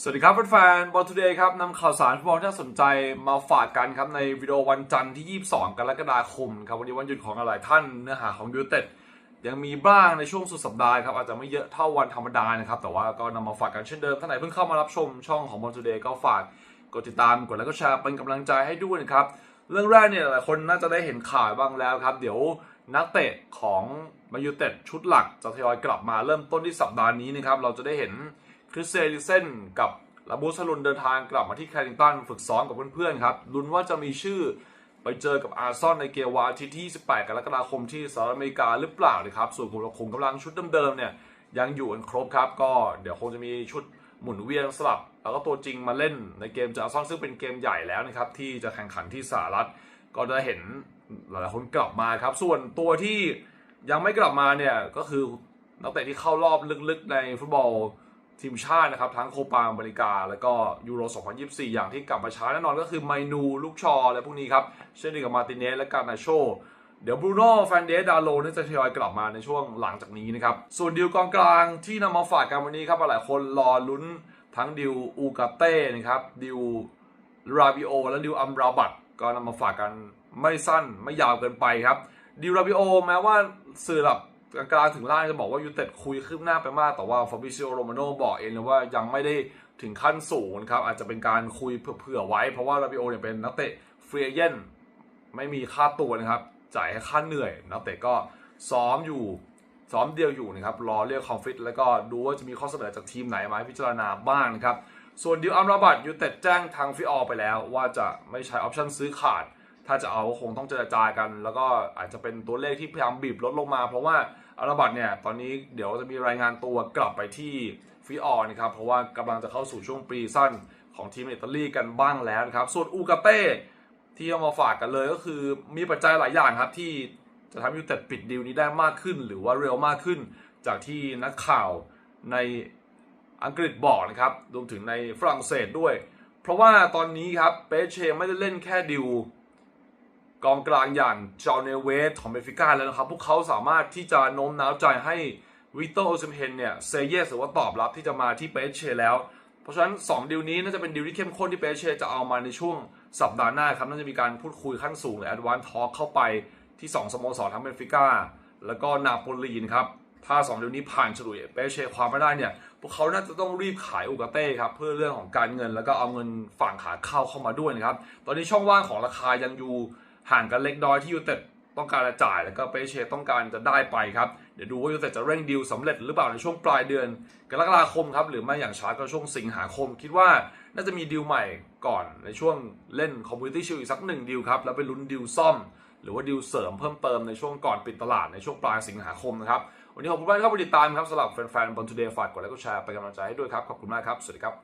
สวัสดีครับแฟนๆบอลทูเดย์ครับนำข่าวสารฟุตบอลที่น่าสนใจมาฝากกันครับในวิดีโอวันจันทร์ที่ 22 กรกฎาคมครับวันนี้วันหยุดของหลายท่านเนื้อหาของยูเต็ดยังมีบ้างในช่วงสุดสัปดาห์ครับอาจจะไม่เยอะเท่าวันธรรมดานะครับ แต่ว่าก็นำมาฝากกันเช่นเดิมท่านไหนเพิ่งเข้ามารับชมช่องของบอลทูเดย์ก็ฝากกดติดตามกดไลค์กดแชร์เป็นกำลังใจให้ด้วยนะครับเรื่องแรกเนี่ยหลายคนน่าจะได้เห็นข่าวบ้างแล้วครับ เดี๋ยวนักเตะของมายูเต็ดชุดหลักจะทยอยกลับมาเริ่มต้นที่สัปดาห์นี้นะครับเราจะได้เห็น คริสเซลิเซนกับลาบูสลุนเดินทางกลับมาที่แคริงตันฝึกซ้อมกับเพื่อนๆครับลุ้นว่าจะมีชื่อไปเจอกับอาร์ซอนในเกมวันอาทิตย์ที่28กรกฎาคมที่สหรัฐอเมริกาหรือเปล่านะครับ ส่วนกลุ่มเราคงกำลังชุดเดิมๆเนี่ยยังอยู่กันครบครับ ก็เดี๋ยวคงจะมีชุดหมุนเวียนสลับ แล้วก็ตัวจริงมาเล่นในเกมเจออาร์ซอนซึ่งเป็นเกมใหญ่แล้วนะครับ ที่จะแข่งขันที่สหรัฐ ก็จะเห็นหลายๆคนกลับมาครับ ส่วนตัวที่ยังไม่กลับมาเนี่ยก็คือนักเตะที่เข้ารอบลึกๆในฟุตบอล ทีมชาตินะครับ ทั้งโคปาอเมริกา แล้วก็ยูโร 2024 อย่างที่กลับมาช้าแน่นอนก็คือไมนูลูกชออะไรพวกนี้ครับ เช่นเดียวกับมาติเนสและการนาโชเดี๋ยวบรูโน่แฟนเดสดาโลนี่จะทยอยกลับมาในช่วงหลังจากนี้นะครับ ส่วนดิวกองกลางที่นำมาฝากกันวันนี้ครับหลายคนรอลุ้นทั้งดิวอูกาเต้นะครับดิวราบิโอและดิวอัมราบัตก็นำมาฝากกันไม่สั้นไม่ยาวเกินไปครับดิวราบิโอแม้ว่าสื่อหลับ กลางๆถึงล่างจะบอกว่ายูเต็ดคุยคืบหน้าไปมาก แต่ว่าฟาบิซิโอโรมาโนบอกเองเลยว่ายังไม่ได้ถึงขั้นสูงครับ อาจจะเป็นการคุยเผื่อไว้ เพราะว่าราบิโอเนี่ยเป็นนักเตะฟรีเอเจนไม่มีค่าตัวนะครับ จ่ายแค่ค่าเหนื่อย นักเตะก็ซ้อมอยู่ซ้อมเดียวอยู่นะครับ รอเรียกคอมฟิต แล้วก็ดูว่าจะมีข้อเสนอจากทีมไหนมาให้พิจารณาบ้างนะครับ ส่วนดิวอัมราบัตยูเต็ดแจ้งทางฟิออไปแล้ว ว่าจะไม่ใช้ออปชันซื้อขาด ถ้าจะเอาคงต้องเจรจากัน แล้วก็อาจจะเป็นตัวเลขที่พยายามบีบลดลงมา เพราะว่า อัมราบัตเนี่ยตอนนี้เดี๋ยวจะมีรายงานตัวกลับไปที่ฟิออนะครับเพราะว่ากำลังจะเข้าสู่ช่วงปรีสั้นของทีมอิตาลีกันบ้างแล้วนะครับ ส่วนอูกาเต้ที่เอามาฝากกันเลยก็คือมีปัจจัยหลายอย่างครับที่จะทำให้ยูเต็ดปิดดีลนี้ได้มากขึ้น หรือว่าเร็วมากขึ้น จากที่นักข่าวในอังกฤษบอกนะครับรวมถึงในฝรั่งเศสด้วย เพราะว่าตอนนี้ครับเปเชไม่ได้เล่นแค่ดิว กองกลางอย่างจอห์นเนเวสของเบฟิก้าแล้วนะครับ พวกเขาสามารถที่จะโน้มน้าวใจให้วิกเตอร์โอซิมเฮนเนี่ยเซเยสหรือว่าตอบรับที่จะมาที่เปเชแล้ว เพราะฉะนั้น 2 ดิวนี้น่าจะเป็นดิวที่เข้มข้นที่เปเชจะเอามาในช่วงสัปดาห์หน้าครับ น่าจะมีการพูดคุยขั้นสูงหรือแอดวานทอ l k เข้าไปที่ 2 สโมสรทั้งเบฟิก้าแล้วก็นาโปลีนครับถ้า2ดิวนี้ผ่านฉลุยเปเชความไม่ได้เนี่ย พวกเขาน่าจะต้องรีบขายอุกาเต้ครับ เพื่อเรื่องของการเงินแล้วก็เอาเงินฝั่งขาเข้าเข้ามาด้วยนะครับ ตอนนี้ช่องว่างของราคายังอยู่ ห่างกันเล็กน้อยที่ยูเต็ดต้องการจะจ่ายแล้วก็เปเชต้องการจะได้ไปครับ เดี๋ยวดูว่ายูเต็ดจะเร่งดีลสำเร็จหรือเปล่าในช่วงปลายเดือน กรกฎาคมครับหรือไม่อย่างช้าก็ช่วงสิงหาคม คิดว่าน่าจะมีดีลใหม่ก่อนในช่วงเล่นคอมมูนิตี้ชิลอีกสักหนึ่งดีลครับแล้วไปลุ้นดีลซ่อม หรือว่าดีลเสริมเพิ่มเติมในช่วงก่อนปิดตลาดในช่วงปลายสิงหาคมนะครับวันนี้ขอบคุณมากครับที่ติดตามครับสำหรับแฟนๆบอลทูเดย์ฝากกดไลค์กดแชร์เป็นกำลังใจให้ด้วยครับขอบคุณมากครับสวัสดีครับ